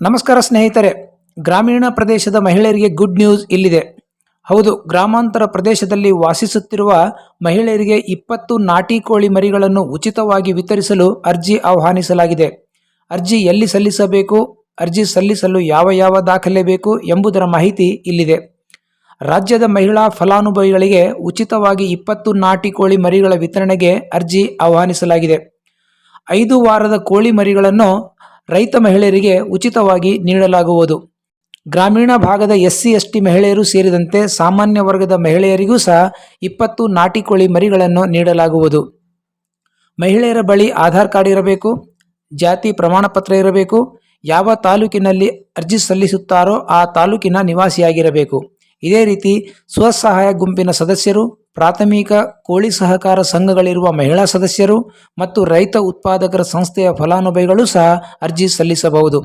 ನಮಸ್ಕಾರ ಸ್ನೇಹಿತರೆ, ಗ್ರಾಮೀಣ ಪ್ರದೇಶದ ಮಹಿಳೆಯರಿಗೆ ಗುಡ್ ನ್ಯೂಸ್ ಇಲ್ಲಿದೆ. ಹೌದು, ಗ್ರಾಮಾಂತರ ಪ್ರದೇಶದಲ್ಲಿ ವಾಸಿಸುತ್ತಿರುವ ಮಹಿಳೆಯರಿಗೆ ಇಪ್ಪತ್ತು ನಾಟಿ ಕೋಳಿ ಮರಿಗಳನ್ನು ಉಚಿತವಾಗಿ ವಿತರಿಸಲು ಅರ್ಜಿ ಆಹ್ವಾನಿಸಲಾಗಿದೆ. ಅರ್ಜಿ ಎಲ್ಲಿ ಸಲ್ಲಿಸಬೇಕು, ಅರ್ಜಿ ಸಲ್ಲಿಸಲು ಯಾವ ಯಾವ ದಾಖಲೆ ಬೇಕು ಎಂಬುದರ ಮಾಹಿತಿ ಇಲ್ಲಿದೆ. ರಾಜ್ಯದ ಮಹಿಳಾ ಫಲಾನುಭವಿಗಳಿಗೆ ಉಚಿತವಾಗಿ ಇಪ್ಪತ್ತು ನಾಟಿ ಕೋಳಿ ಮರಿಗಳ ವಿತರಣೆಗೆ ಅರ್ಜಿ ಆಹ್ವಾನಿಸಲಾಗಿದೆ. ಐದು ವಾರದ ಕೋಳಿ ಮರಿಗಳನ್ನು ರೈತ ಮಹಿಳೆಯರಿಗೆ ಉಚಿತವಾಗಿ ನೀಡಲಾಗುವುದು. ಗ್ರಾಮೀಣ ಭಾಗದ ಎಸ್ ಸಿ ಎಸ್ ಟಿ ಮಹಿಳೆಯರು ಸೇರಿದಂತೆ ಸಾಮಾನ್ಯ ವರ್ಗದ ಮಹಿಳೆಯರಿಗೂ ಸಹ ಇಪ್ಪತ್ತು ನಾಟಿ ಕೋಳಿ ಮರಿಗಳನ್ನು ನೀಡಲಾಗುವುದು. ಮಹಿಳೆಯರ ಬಳಿ ಆಧಾರ್ ಕಾರ್ಡ್ ಇರಬೇಕು, ಜಾತಿ ಪ್ರಮಾಣ ಪತ್ರ ಇರಬೇಕು, ಯಾವ ತಾಲೂಕಿನಲ್ಲಿ ಅರ್ಜಿ ಸಲ್ಲಿಸುತ್ತಾರೋ ಆ ತಾಲೂಕಿನ ನಿವಾಸಿಯಾಗಿರಬೇಕು. ಇದೇ ರೀತಿ ಸ್ವಸಹಾಯ ಗುಂಪಿನ ಸದಸ್ಯರು ಪ್ರಾಥಮಿಕ ಕೋಳಿ ಸಹಕಾರ ಸಂಘಗಳಿರುವ ಮಹಿಳಾ ಸದಸ್ಯರು ಮತ್ತು ರೈತ ಉತ್ಪಾದಕರ ಸಂಸ್ಥೆಯ ಫಲಾನುಭವಿಗಳು ಸಹ ಅರ್ಜಿ ಸಲ್ಲಿಸಬಹುದು.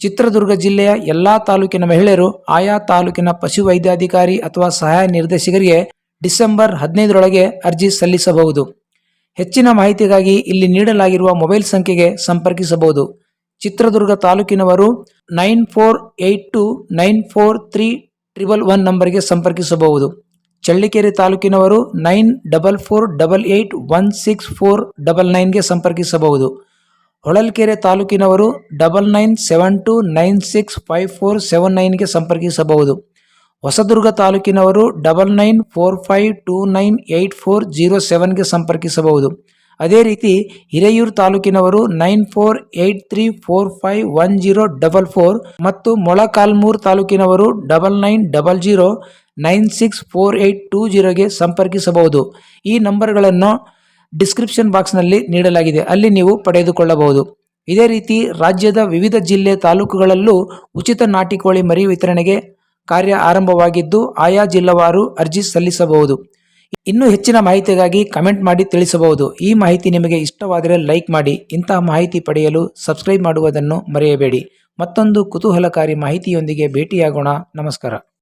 ಚಿತ್ರದುರ್ಗ ಜಿಲ್ಲೆಯ ಎಲ್ಲ ತಾಲೂಕಿನ ಮಹಿಳೆಯರು, ಆಯಾ ತಾಲೂಕಿನ ಪಶುವೈದ್ಯಾಧಿಕಾರಿ ಅಥವಾ ಸಹಾಯ ನಿರ್ದೇಶಕರಿಗೆ ಡಿಸೆಂಬರ್ ಹದಿನೈದರೊಳಗೆ ಅರ್ಜಿ ಸಲ್ಲಿಸಬಹುದು. ಹೆಚ್ಚಿನ ಮಾಹಿತಿಗಾಗಿ ಇಲ್ಲಿ ನೀಡಲಾಗಿರುವ ಮೊಬೈಲ್ ಸಂಖ್ಯೆಗೆ ಸಂಪರ್ಕಿಸಬಹುದು. Chitradurga ತಾಲೂಕಿನವರು nine four eight two nine four three triple one ನಂಬರ್ಗೆ ಸಂಪರ್ಕಿಸಬಹುದು. Challakere ತಾಲೂಕಿನವರು nine double four double eight one six four double ನೈನ್ಗೆ ಸಂಪರ್ಕಿಸಬಹುದು. Holalkere ತಾಲೂಕಿನವರು double nine seven two nine six five four seven ನೈನ್ಗೆ ಸಂಪರ್ಕಿಸಬಹುದು. Hosadurga ತಾಲೂಕಿನವರು double nine four five two nine eight four zero ಸೆವೆನ್ಗೆ ಸಂಪರ್ಕಿಸಬಹುದು. ಅದೇ ರೀತಿ Hiriyur ತಾಲೂಕಿನವರು nine four eight three four five one zero double four ಮತ್ತು Molakalmuru ತಾಲೂಕಿನವರು double nine double zero nine six four eight two ಜೀರೋಗೆ ಸಂಪರ್ಕಿಸಬಹುದು. ಈ ನಂಬರ್ಗಳನ್ನು description ಬಾಕ್ಸ್ನಲ್ಲಿ ನೀಡಲಾಗಿದೆ. ಅಲ್ಲಿ ನೀವು ಪಡೆದುಕೊಳ್ಳಬಹುದು. ಇದೇ ರೀತಿ ರಾಜ್ಯದ ವಿವಿಧ ಜಿಲ್ಲೆ ತಾಲೂಕುಗಳಲ್ಲೂ ಉಚಿತ ನಾಟಿ ಕೋಳಿ ಮರಿ ವಿತರಣೆಗೆ ಕಾರ್ಯ ಆರಂಭವಾಗಿದ್ದು, ಆಯಾ ಜಿಲ್ಲಾವಾರು ಅರ್ಜಿ ಸಲ್ಲಿಸಬಹುದು. ಇನ್ನೂ ಹೆಚ್ಚಿನ ಮಾಹಿತಿಗಾಗಿ ಕಮೆಂಟ್ ಮಾಡಿ ತಿಳಿಸಬಹುದು. ಈ ಮಾಹಿತಿ ನಿಮಗೆ ಇಷ್ಟವಾದರೆ ಲೈಕ್ ಮಾಡಿ, ಇಂತಹ ಮಾಹಿತಿ ಪಡೆಯಲು ಸಬ್ಸ್ಕ್ರೈಬ್ ಮಾಡುವುದನ್ನು ಮರೆಯಬೇಡಿ. ಮತ್ತೊಂದು ಕುತೂಹಲಕಾರಿ ಮಾಹಿತಿಯೊಂದಿಗೆ ಭೇಟಿಯಾಗೋಣ. ನಮಸ್ಕಾರ.